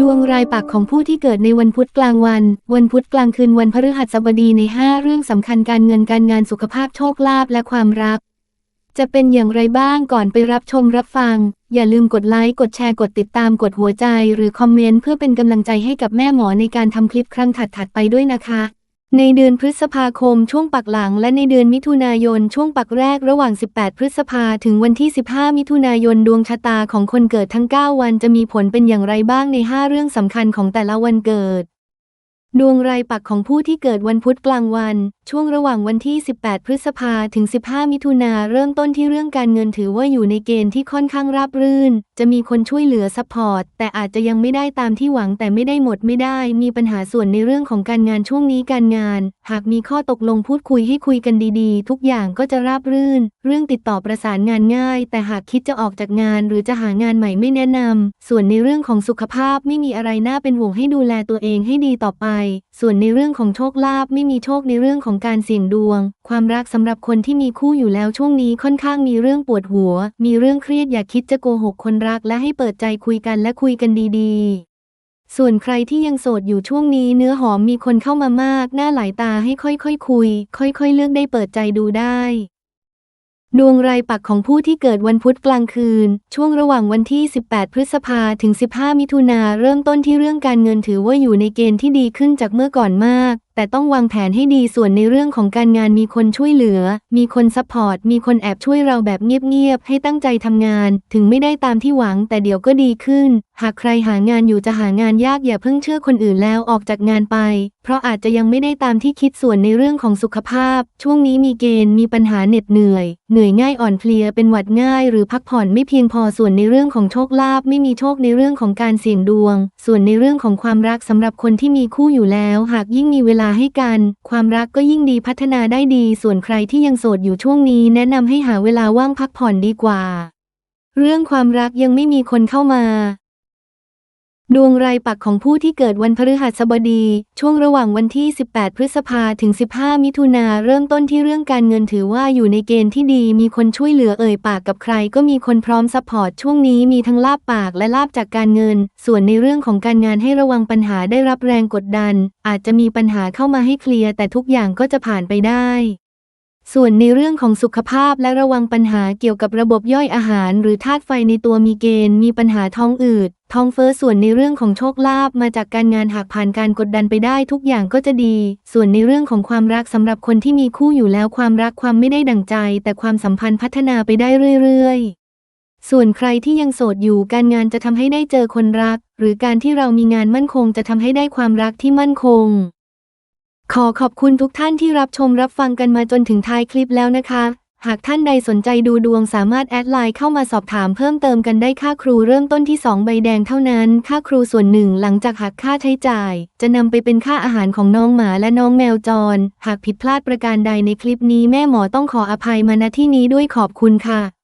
ดวงรายปักของผู้ที่เกิดในวันพุธกลางวัน วันพุธกลางคืนวันพฤหัสบดีใน 5 เรื่องสำคัญการเงินการงานสุขภาพโชคลาภและความรัก จะเป็นอย่างไรบ้างก่อนไปรับชมรับฟัง อย่าลืมกดไลค์กดแชร์กดติดตามกดหัวใจ หรือคอมเมนต์เพื่อเป็นกำลังใจให้กับแม่หมอในการทำคลิปครั้งถัดๆไปด้วยนะคะ ในเดือนพฤษภาคมช่วงปักหลัง และในเดือนมิถุนายนช่วงปักแรกระหว่าง 18 พฤษภาถึงวันที่ 15 มิถุนายนดวงชะตาของคนเกิดทั้ง 9 วันจะมีผลเป็นอย่างไรบ้างใน 5 เรื่องสำคัญของแต่ละวันเกิด ดวงรายปักของผู้ที่เกิดวันพุธกลางวัน ช่วงระหว่างวันที่ 18 พฤษภาถึง 15 มิถุนาเริ่มต้นที่เรื่องการเงินถือว่าอยู่ในเกณฑ์ที่ค่อนข้างราบรื่น จะมีคนช่วยเหลือซัพพอร์ต แต่อาจจะยังไม่ได้ตามที่หวังแต่ไม่ได้หมดไม่ได้ มีปัญหาส่วนในเรื่องของการงานช่วงนี้การงาน หากมีข้อตกลงพูดคุยให้คุยกันดีๆ ทุกอย่างก็จะราบรื่น เรื่องติดต่อประสานงานง่าย แต่หากคิดจะออกจากงาน หรือจะหางานใหม่ไม่แนะนำส่วนในเรื่องของสุขภาพไม่มีอะไรน่าเป็นห่วงให้ดูแลตัวเองให้ดีต่อไปส่วนในเรื่องของโชคลาภไม่มีโชคในเรื่องของการเสี่ยงดวง ความรักสำหรับคนที่มีคู่อยู่แล้วช่วงนี้ค่อนข้างมีเรื่องปวดหัว มีเรื่องเครียดอย่าคิดจะโกหกคนรักและให้เปิดใจคุยกันและคุยกันดีๆส่วนใครที่ยังโสดอยู่ช่วงนี้เนื้อหอมมีคนเข้ามามาก หน้าหลายตาให้ค่อยๆคคุย ค่อยๆเลือกได้เปิดใจดูได้ ดวงรายปักของผู้ที่เกิดวันพุธกลางคืน ช่วงระหว่างวันที่ 18 พฤษภาถึง 15 มิถุนาเริ่มต้นที่เรื่องการเงินถือว่าอยู่ในเกณฑ์ที่ดีขึ้นจากเมื่อก่อนมาก แต่ต้องวางแผนให้ดีส่วนในเรื่องของการงานมีคนช่วยเหลือ มีคนซัพพอร์ต มีคนแอบช่วยเราแบบเงียบๆ ให้ตั้งใจทำงาน ถึงไม่ได้ตามที่หวังแต่เดี๋ยวก็ดีขึ้น หากใครหางานอยู่จะหางานยากอย่าเพิ่งเชื่อคนอื่นแล้วออกจากงานไป เพราะอาจจะยังไม่ได้ตามที่คิดส่วนในเรื่องของสุขภาพ ช่วงนี้มีเกณฑ์มีปัญหาเหน็ดเหนื่อย เหนื่อยง่ายอ่อนเพลียเป็นหวัดง่าย หรือพักผ่อนไม่เพียงพอส่วนในเรื่องของโชคลาภไม่มีโชคในเรื่องของการเสี่ยงดวง ส่วนในเรื่องของความรักสำหรับคนที่มีคู่อยู่แล้ว หากยิ่งมีเวลาให้กัน ความรักก็ยิ่งดีพัฒนาได้ดี ส่วนใครที่ยังโสดอยู่ช่วงนี้ แนะนำให้หาเวลาว่างพักผ่อนดีกว่า เรื่องความรักยังไม่มีคนเข้ามา ดวงรายปักของผู้ที่เกิดวันพฤหัสบดี ช่วงระหว่างวันที่ 18 พฤษภาถึง 15 มิถุนาเริ่มต้นที่เรื่องการเงินถือว่าอยู่ในเกณฑ์ที่ดี มีคนช่วยเหลือเอ่ยปากกับใคร ก็มีคนพร้อมซัพพอร์ตช่วงนี้มีทั้งลาบปากและลาบจากการเงิน ส่วนในเรื่องของการงานให้ระวังปัญหาได้รับแรงกดดัน อาจจะมีปัญหาเข้ามาให้เคลียร์แต่ทุกอย่างก็จะผ่านไปได้ส่วนในเรื่องของสุขภาพและระวังปัญหาเกี่ยวกับระบบย่อยอาหาร หรือธาตุไฟในตัวมีเกณฑ์มีปัญหาท้องอืด ท้องเฟ้อส่วนในเรื่องของโชคลาภมาจากการงานหากผ่านการกดดันไปได้ทุกอย่างก็จะดี ส่วนในเรื่องของความรักสำหรับคนที่มีคู่อยู่แล้วความรักความไม่ได้ดั่งใจ แต่ความสัมพันธ์พัฒนาไปได้เรื่อยๆ ส่วนใครที่ยังโสดอยู่การงานจะทำให้ได้เจอคนรัก หรือการที่เรามีงานมั่นคงจะทำให้ได้ความรักที่มั่นคงขอขอบคุณทุกท่านที่รับชมรับฟังกันมาจนถึงท้ายคลิปแล้วนะคะ หากท่านใดสนใจดูดวงสามารถแอดไลน์เข้ามาสอบถามเพิ่มเติมกันได้ค่าครูเริ่มต้นที่ 2 ใบแดงเท่านั้น ค่าครูส่วนหนึ่งหลังจากหักค่าใช้จ่าย จะนำไปเป็นค่าอาหารของน้องหมาและน้องแมวจร หากผิดพลาดประการใดในคลิปนี้แม่หมอต้องขออภัยมาณที่นี้ด้วยขอบคุณค่ะ